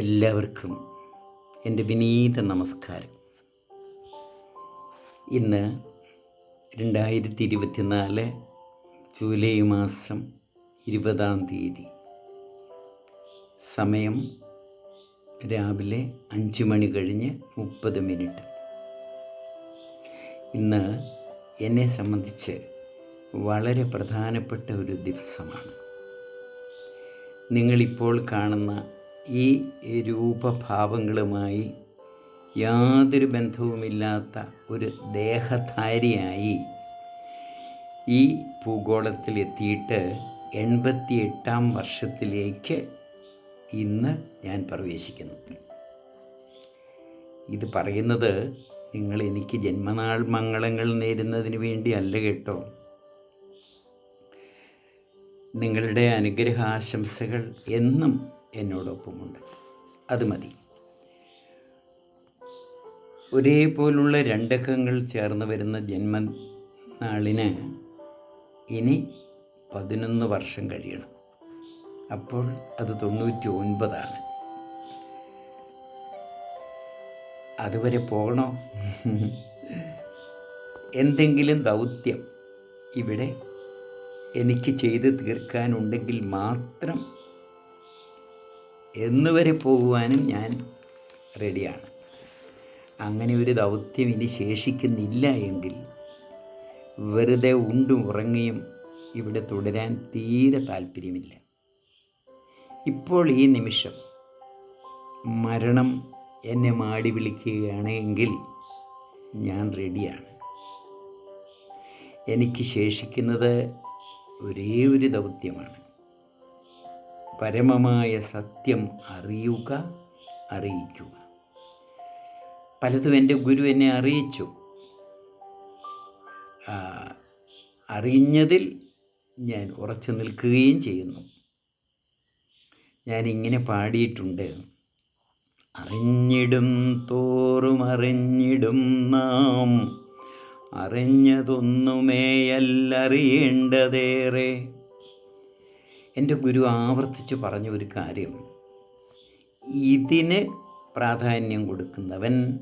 എല്ലാവർക്കും എന്റെ വിനീത നമസ്കാരം. ഇന്ന് രണ്ടായിരത്തി ഇരുപത്തിനാല് ജൂലൈ മാസം ഇരുപതാം തീയതി. സമയം രാവിലെ അഞ്ച് മണി കഴിഞ്ഞ് മുപ്പത് മിനിറ്റ്. ഇന്ന് എന്നെ സംബന്ധിച്ച് വളരെ പ്രധാനപ്പെട്ട ഒരു ദിവസമാണ്. നിങ്ങളിപ്പോൾ കാണുന്ന ഈ രൂപഭാവങ്ങളുമായി യാതൊരു ബന്ധവുമില്ലാത്ത ഒരു ദേഹധാരിയായി ഈ ഭൂഗോളത്തിൽ എത്തിയിട്ട് എൺപത്തി എട്ടാം വർഷത്തിലേക്ക് ഇന്ന് ഞാൻ പ്രവേശിക്കുന്നു. ഇത് പറയുന്നത് നിങ്ങൾ എനിക്ക് ജന്മനാൾ മംഗളങ്ങൾ നേരുന്നതിന് വേണ്ടി അല്ല കേട്ടോ. നിങ്ങളുടെ അനുഗ്രഹാശംസകൾ എന്നും എന്നോടൊപ്പമുണ്ട്. അത് മതി. ഒരേപോലുള്ള രണ്ടക്കങ്ങൾ ചേർന്ന് വരുന്ന ജന്മനാളിന് ഇനി പതിനൊന്ന് വർഷം കഴിയണം. അപ്പോൾ അത് തൊണ്ണൂറ്റി ഒൻപതാണ് അതുവരെ പോകണോ? എന്തെങ്കിലും ദൗത്യം ഇവിടെ എനിക്ക് ചെയ്ത് തീർക്കാനുണ്ടെങ്കിൽ മാത്രം എന്നുവരെ പോകുവാനും ഞാൻ റെഡിയാണ്. അങ്ങനെ ഒരു ദൗത്യം ഇനി ശേഷിക്കുന്നില്ല എങ്കിൽ വെറുതെ ഉണ്ടും ഉറങ്ങിയും ഇവിടെ തുടരാൻ തീരെ താല്പര്യമില്ല. ഇപ്പോൾ ഈ നിമിഷം മരണം എന്നെ മാടി വിളിക്കുകയാണ് എങ്കിൽ ഞാൻ റെഡിയാണ്. എനിക്ക് ശേഷിക്കുന്നത് ഒരേ ഒരു ദൗത്യമാണ്. പരമമായ സത്യം അറിയുക അറിയിക്കുക. പലതും എന്റെ ഗുരു എന്നെ അറിയിച്ചു. അറിഞ്ഞതിൽ ഞാൻ ഉറച്ചു നിൽക്കുകയും ചെയ്യുന്നു. ഞാനിങ്ങനെ പാടിയിട്ടുണ്ട്. അറിഞ്ഞിടും തോറും അറിഞ്ഞിടും നാം. അറിഞ്ഞതൊന്നുമേയല്ലറിയേണ്ടതേറെ. എന്റെ ഗുരു ആവർത്തിച്ച് പറഞ്ഞ ഒരു കാര്യം. ഇതിന് പ്രാധാന്യം കൊടുക്കുന്നവൻ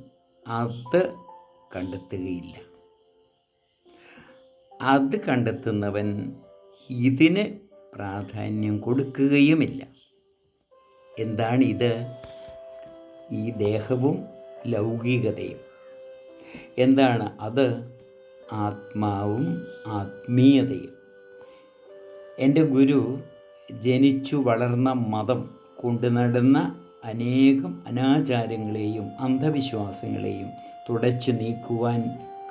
അത് കണ്ടെത്തുകയില്ല. അത് കണ്ടെത്തുന്നവൻ ഇതിന് പ്രാധാന്യം കൊടുക്കുകയുമില്ല. എന്താണ് ഇത് ഈ ദേഹവും ലൗകികതയും. എന്താണ്? അത് ആത്മാവും ആത്മീയതയും. എന്റെ ഗുരു ജനിച്ചു വളർന്ന മതം കൊണ്ടു നടന്ന അനേകം അനാചാരങ്ങളെയും അന്ധവിശ്വാസങ്ങളെയും തുടച്ചു നീക്കുവാൻ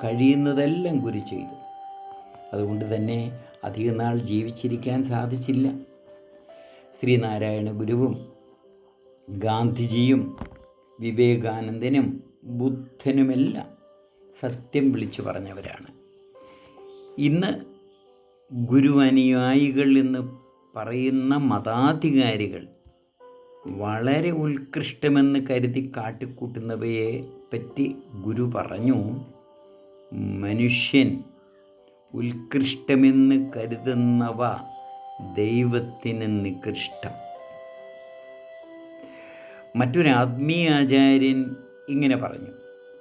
കഴിയുന്നതെല്ലാം ഗുരു ചെയ്തു. അതുകൊണ്ട് തന്നെ അധിക നാൾ ജീവിച്ചിരിക്കാൻ സാധിച്ചില്ല. ശ്രീനാരായണ ഗുരുവും ഗാന്ധിജിയും വിവേകാനന്ദനും ബുദ്ധനുമെല്ലാം സത്യം വിളിച്ചു പറഞ്ഞവരാണ്. ഇന്ന് ഗുരു അനുയായികൾ എന്ന് പറയുന്ന മതാധികാരികൾ വളരെ ഉത്കൃഷ്ടമെന്ന് കരുതി കാട്ടിക്കൂട്ടുന്നവയെ പറ്റി ഗുരു പറഞ്ഞു മനുഷ്യൻ ഉത്കൃഷ്ടമെന്ന് കരുതുന്നവ ദൈവത്തിന് നികൃഷ്ടം. മറ്റൊരു ആത്മീയാചാര്യൻ ഇങ്ങനെ പറഞ്ഞു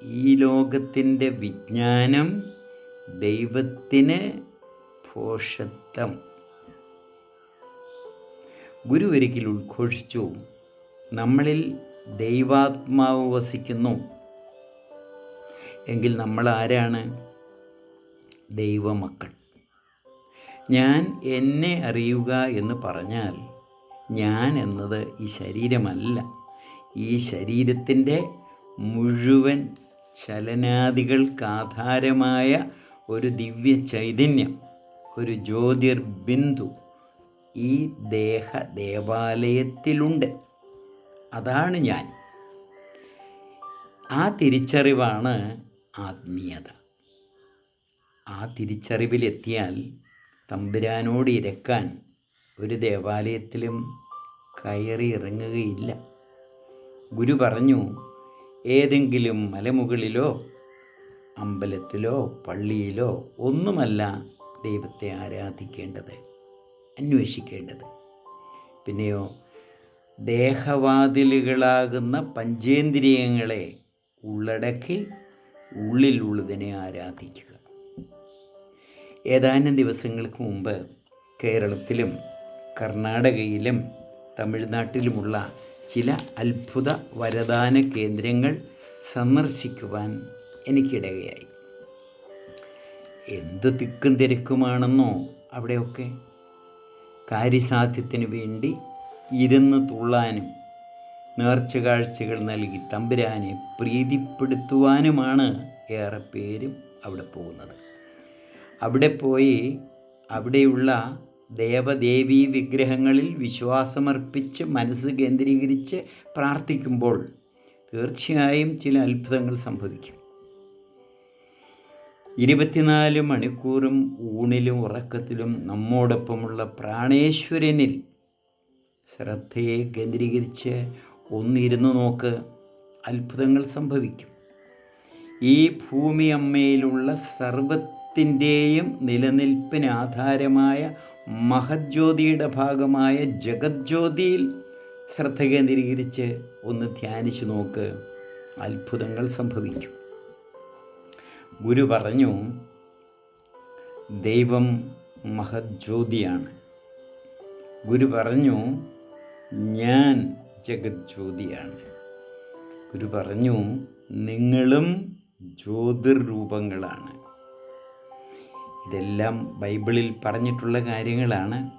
ഈ ലോകത്തിന്റെ വിജ്ഞാനം ദൈവത്തിന് ഭോഷത്വം ഗുരു ഒരിക്കൽ ഉദ്ഘോഷിച്ചു. നമ്മളിൽ ദൈവാത്മാവ് വസിക്കുന്നു. എങ്കിൽ നമ്മൾ ആരാണ്? ദൈവമക്കൾ. ഞാൻ എന്നെ അറിയുക എന്ന് പറഞ്ഞാൽ ഞാൻ എന്നത് ഈ ശരീരമല്ല. ഈ ശരീരത്തിന്റെ മുഴുവൻ ചലനാദികൾക്കാധാരമായ ഒരു ദിവ്യ ചൈതന്യം ഒരു ജ്യോതിർബിന്ദു. ഈ ദേഹ ദേവാലയത്തിലുണ്ട്. അതാണ് ഞാൻ. ആ തിരിച്ചറിവാണ് ആത്മീയത. ആ തിരിച്ചറിവിലെത്തിയാൽ തമ്പുരാനോട് ഇരക്കാൻ ഒരു ദേവാലയത്തിലും കയറി ഇറങ്ങുകയില്ല. ഗുരു പറഞ്ഞു ഏതെങ്കിലും മലമുകളിലോ അമ്പലത്തിലോ പള്ളിയിലോ ഒന്നുമല്ല ദൈവത്തെ ആരാധിക്കേണ്ടത്. അന്വേഷിക്കേണ്ടത്. പിന്നെയോ ദേഹവാതിലുകളാകുന്ന പഞ്ചേന്ദ്രിയങ്ങളെ ഉള്ളടക്കി ഉള്ളിലുള്ളതിനെ ആരാധിക്കുക. ഏതാനും ദിവസങ്ങൾക്ക് മുമ്പ് കേരളത്തിലും കർണാടകയിലും തമിഴ്നാട്ടിലുമുള്ള ചില അത്ഭുത വരദാന കേന്ദ്രങ്ങൾ സന്ദർശിക്കുവാൻ എനിക്കിടയായി. എന്ത് തിക്കും തിരക്കുമാണെന്നോ അവിടെയൊക്കെ? കാര്യസാധ്യത്തിന് വേണ്ടി ഇരുന്ന് തുള്ളാനും നേർച്ച കാഴ്ചകൾ നൽകി തമ്പുരാനെ പ്രീതിപ്പെടുത്തുവാനുമാണ് ഏറെ പേരും അവിടെ പോകുന്നത്. അവിടെ പോയി അവിടെയുള്ള ദേവദേവീ വിഗ്രഹങ്ങളിൽ വിശ്വാസമർപ്പിച്ച് മനസ്സ് കേന്ദ്രീകരിച്ച് പ്രാർത്ഥിക്കുമ്പോൾ തീർച്ചയായും ചില അത്ഭുതങ്ങൾ സംഭവിക്കും. ഇരുപത്തിനാല് മണിക്കൂറും ഊണിലും ഉറക്കത്തിലും നമ്മോടൊപ്പമുള്ള പ്രാണേശ്വരനിൽ ശ്രദ്ധയെ കേന്ദ്രീകരിച്ച് ഒന്നിരുന്നു നോക്ക് അത്ഭുതങ്ങൾ സംഭവിക്കും. ഈ ഭൂമി അമ്മയിലുള്ള സർവത്തിന്റെയും നിലനിൽപ്പിന് ആധാരമായ മഹജ്യോതിയുടെ ഭാഗമായ ജഗജ്യോതിയിൽ ശ്രദ്ധ കേന്ദ്രീകരിച്ച് ഒന്ന് ധ്യാനിച്ചു നോക്ക്. അത്ഭുതങ്ങൾ സംഭവിക്കും. ഗുരു പറഞ്ഞു ദൈവം മഹജ്യോതിയാണ്. ഗുരു പറഞ്ഞു ഞാൻ ജഗജ്യോതിയാണ്. ഗുരു പറഞ്ഞു നിങ്ങളും ജ്യോതിർരൂപങ്ങളാണ്. ഇതെല്ലാം ബൈബിളിൽ പറഞ്ഞിട്ടുള്ള കാര്യങ്ങളാണ്.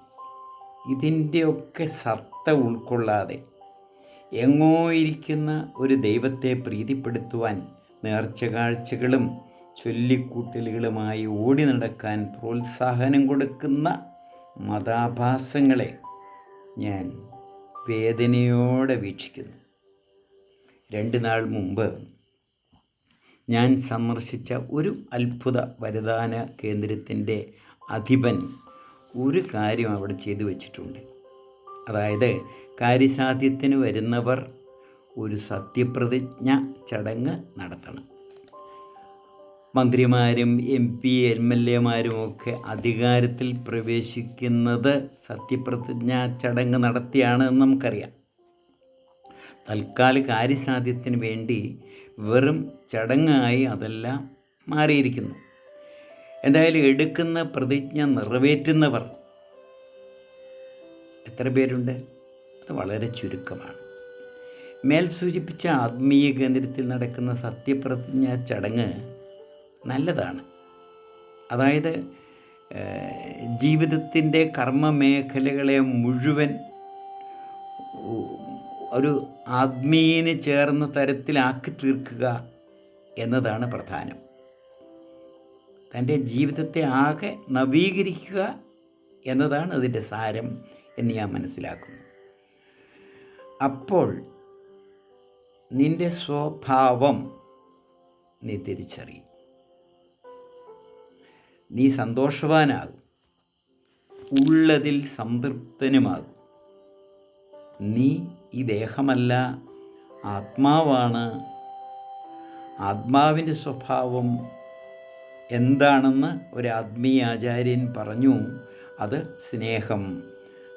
ഇതിന്റെയൊക്കെ സത്ത ഉൾക്കൊള്ളാതെ എങ്ങോ ഇരിക്കുന്ന ഒരു ദൈവത്തെ പ്രീതിപ്പെടുത്തുവാൻ നേർച്ച കാഴ്ചകളും ചൊല്ലിക്കൂട്ടലുകളുമായി ഓടി നടക്കാൻ പ്രോത്സാഹനം കൊടുക്കുന്ന മതാഭാസങ്ങളെ ഞാൻ വേദനയോടെ വീക്ഷിക്കുന്നു. രണ്ട് നാൾ മുമ്പ് ഞാൻ സന്ദർശിച്ച ഒരു അത്ഭുത വരദാന കേന്ദ്രത്തിന്റെ അധിപൻ ഒരു കാര്യം അവിടെ ചെയ്തു വച്ചിട്ടുണ്ട്. അതായത് കാര്യസാധ്യത്തിന് വരുന്നവർ ഒരു സത്യപ്രതിജ്ഞ ചടങ്ങ് നടത്തണം. മന്ത്രിമാരും എം പി എം എൽ എമാരും ഒക്കെ അധികാരത്തിൽ പ്രവേശിക്കുന്നത് സത്യപ്രതിജ്ഞാ ചടങ്ങ് നടത്തിയാണ് എന്ന് നമുക്കറിയാം. തൽക്കാല കാര്യസാധ്യത്തിന് വേണ്ടി വെറും ചടങ്ങായി അതെല്ലാം മാറിയിരിക്കുന്നു. എന്തായാലും എടുക്കുന്ന പ്രതിജ്ഞ നിറവേറ്റുന്നവർ എത്ര പേരുണ്ട്? അത് വളരെ ചുരുക്കമാണ്. മേൽ സൂചിപ്പിച്ച ആത്മീയ കേന്ദ്രത്തിൽ നടക്കുന്ന സത്യപ്രതിജ്ഞ ചടങ്ങ് നല്ലതാണ്. അതായത് ജീവിതത്തിന്റെ കർമ്മ മേഖലകളെ മുഴുവൻ ഒരു ആത്മീയന് ചേർന്ന തരത്തിലാക്കി തീർക്കുക എന്നതാണ് പ്രധാനം. തന്റെ ജീവിതത്തെ ആകെ നവീകരിക്കുക എന്നതാണ് അതിന്റെ സാരം എന്ന് ഞാൻ മനസ്സിലാക്കുന്നു. അപ്പോൾ നിന്റെ സ്വഭാവം നീ തിരിച്ചറിയും. നീ സന്തോഷവാനാകും. ഉള്ളതിൽ സംതൃപ്തനുമാകും. നീ ഈ ദേഹമല്ല ആത്മാവാണ്. ആത്മാവിന്റെ സ്വഭാവം എന്താണെന്ന് ഒരു ആത്മീയ ആചാര്യൻ പറഞ്ഞു. അത് സ്നേഹം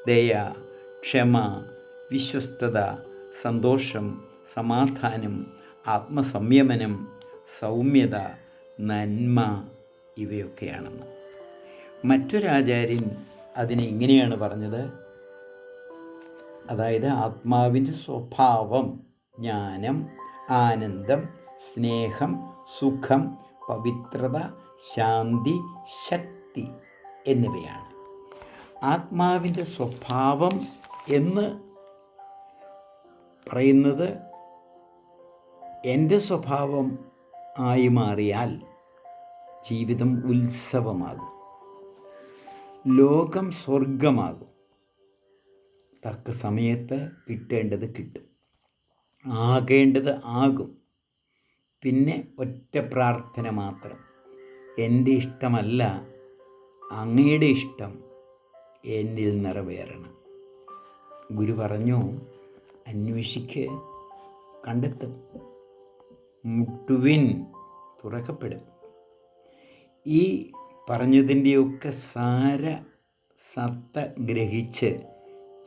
ദയ ക്ഷമ വിശ്വസ്തത സന്തോഷം സമാധാനം ആത്മസംയമനം സൗമ്യത നന്മ ഇവയൊക്കെയാണെന്ന്. മറ്റൊരാചാര്യൻ അതിനെ ഇങ്ങനെയാണ് പറഞ്ഞത്. അതായത് ആത്മാവിന്റെ സ്വഭാവം ജ്ഞാനം ആനന്ദം സ്നേഹം സുഖം പവിത്രത ശാന്തി ശക്തി എന്നിവയാണ്. ആത്മാവിന്റെ സ്വഭാവം എന്ന് പറയുന്നത് എന്റെ സ്വഭാവം ആയി മാറിയാൽ ജീവിതം ഉത്സവമാകും. ലോകം സ്വർഗമാകും തക്ക സമയത്ത് കിട്ടേണ്ടത് കിട്ടും. ആകേണ്ടത് ആകും. പിന്നെ ഒറ്റ പ്രാർത്ഥന മാത്രം. എന്റെ ഇഷ്ടമല്ല അങ്ങയുടെ ഇഷ്ടം എന്നിൽ നിറവേറണം. ഗുരു പറഞ്ഞു അന്വേഷിക്ക് കണ്ടെത്തും. മുട്ടുവിൻ തുറക്കപ്പെടും. ഈ പറഞ്ഞതിന്റെയൊക്കെ സാര സത്ത ഗ്രഹിച്ച്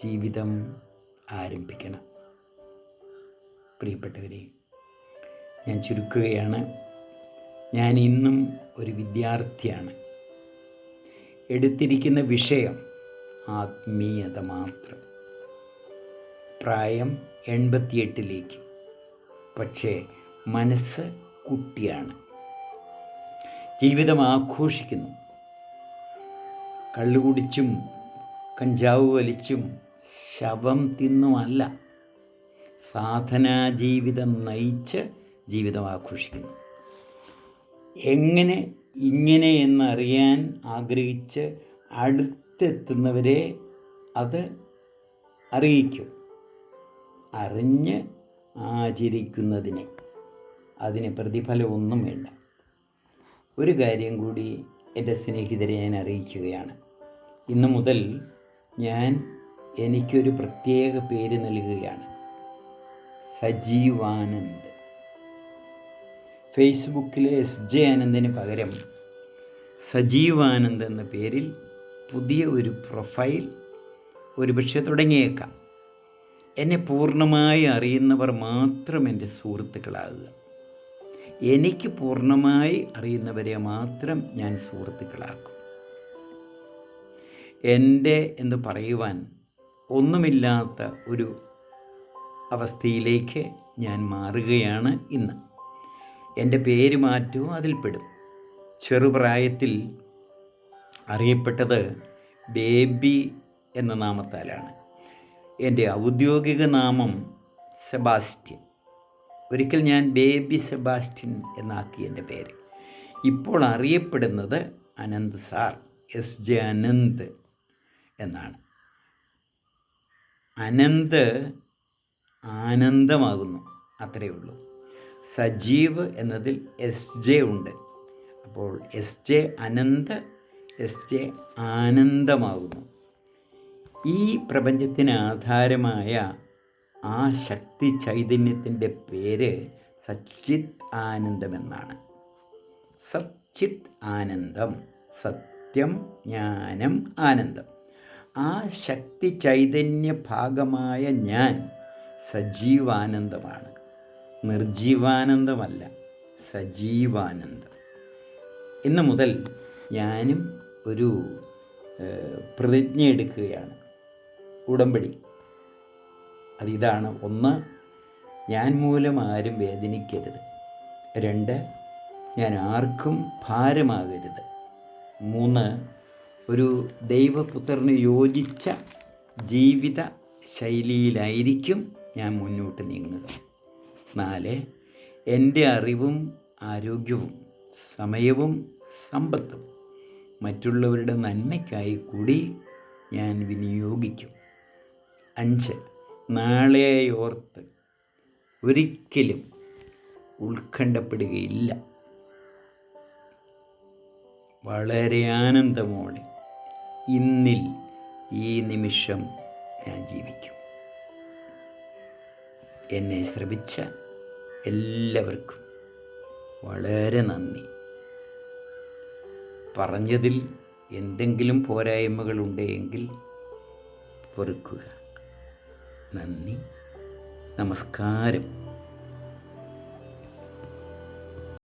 ജീവിതം ആരംഭിക്കണം. പ്രിയപ്പെട്ടവരെ ഞാൻ ചുരുക്കുകയാണ്. ഞാൻ ഇന്നും ഒരു വിദ്യാർത്ഥിയാണ്. എടുത്തിരിക്കുന്ന വിഷയം ആത്മീയത മാത്രം. പ്രായം എൺപത്തിയെട്ടിലേക്ക്. പക്ഷേ മനസ്സ് കുട്ടിയാണ്. ജീവിതം ആഘോഷിക്കുന്നു. കള്ളുകുടിച്ചും കഞ്ചാവ് വലിച്ചും ശവം തിന്നുമല്ല സാധനാ ജീവിതം നയിച്ച് ജീവിതം ആഘോഷിക്കുന്നു. എങ്ങനെ ഇങ്ങനെ എന്നറിയാൻ ആഗ്രഹിച്ച് അടുത്തെത്തുന്നവരെ അത് അറിയിക്കും. അറിഞ്ഞ് ആചരിക്കുന്നതിനെ അതിന് പ്രതിഫലമൊന്നും വേണ്ട. ഒരു കാര്യം കൂടി എന്റെ സ്നേഹിതരെ ഞാൻ അറിയിക്കുകയാണ്. ഇന്നു മുതൽ ഞാൻ എനിക്കൊരു പ്രത്യേക പേര് നൽകുകയാണ്. സജീവാനന്ദ്. ഫേസ്ബുക്കിലെ എസ് ജെ ആനന്ദിന് പകരം സജീവാനന്ദ് എന്ന പേരിൽ പുതിയ ഒരു പ്രൊഫൈൽ ഒരുപക്ഷെ തുടങ്ങിയേക്കാം. എന്നെ പൂർണമായി അറിയുന്നവർ മാത്രം എന്റെ സുഹൃത്തുക്കളാകുക. എനിക്ക് പൂർണമായി അറിയുന്നവരെ മാത്രം ഞാൻ സുഹൃത്തുക്കളാക്കും. എന്റെ എന്ന് പറയുവാൻ ഒന്നുമില്ലാത്ത ഒരു അവസ്ഥയിലേക്ക് ഞാൻ മാറുകയാണ് ഇന്ന്. എന്റെ പേര് മാറ്റവും? അതിൽപ്പെടും ചെറുപ്രായത്തിൽ അറിയപ്പെട്ടത് ബേബി എന്ന നാമത്താലാണ്. എന്റെ ഔദ്യോഗിക നാമം സെബാസ്റ്റ്യൻ. ഒരിക്കൽ ഞാൻ ബേബി സെബാസ്റ്റ്യൻ എന്നാക്കി എന്റെ പേര്. ഇപ്പോൾ അറിയപ്പെടുന്നത് Anant sir S J Anant എന്നാണ്. അനന്ത് ആനന്ദമാകുന്നു അത്രയേ ഉള്ളൂ. സജീവ് എന്നതിൽ എസ് ജെ ഉണ്ട്. അപ്പോൾ S J Anant S J ആനന്ദമാകുന്നു. ഈ പ്രപഞ്ചത്തിന് ആധാരമായ ആ ശക്തി ചൈതന്യത്തിന്റെ പേര് സച്ചിത് ആനന്ദമെന്നാണ്. സച്ചിത് ആനന്ദം സത്യം ജ്ഞാനം ആനന്ദം. ആ ശക്തി ചൈതന്യ ഭാഗമായ ഞാൻ സജീവാനന്ദമാണ്. നിർജീവാനന്ദമല്ല സജീവാനന്ദം. ഇന്ന് മുതൽ ഞാനും ഒരു പ്രതിജ്ഞ എടുക്കുകയാണ് ഉടമ്പടി അതിതാണ് ഒന്ന് ഞാൻ മൂലം ആരും വേദനിക്കരുത്. രണ്ട് ഞാൻ ആർക്കും ഭാരമാകരുത്. മൂന്ന് ഒരു ദൈവപുത്രന് യോജിച്ച ജീവിത ശൈലിയിലായിരിക്കും ഞാൻ മുന്നോട്ട് നീങ്ങുക നാല് എന്റെ അറിവും ആരോഗ്യവും സമയവും സമ്പത്തും മറ്റുള്ളവരുടെ നന്മയ്ക്കായി കൂടി ഞാൻ വിനിയോഗിക്കും. അഞ്ച് നാളെയോർത്ത് ഒരിക്കലും ഉത്കണ്ഠപ്പെടുകയില്ല. വളരെ ആനന്ദമോടെ ഇന്നിൽ ഈ നിമിഷം ഞാൻ ജീവിക്കും. എന്നെ ശ്രമിച്ച എല്ലാവർക്കും വളരെ നന്ദി. പറഞ്ഞതിൽ എന്തെങ്കിലും പോരായ്മകളുണ്ടെങ്കിൽ പൊറുക്കുക. നന്ദി. നമസ്കാരം.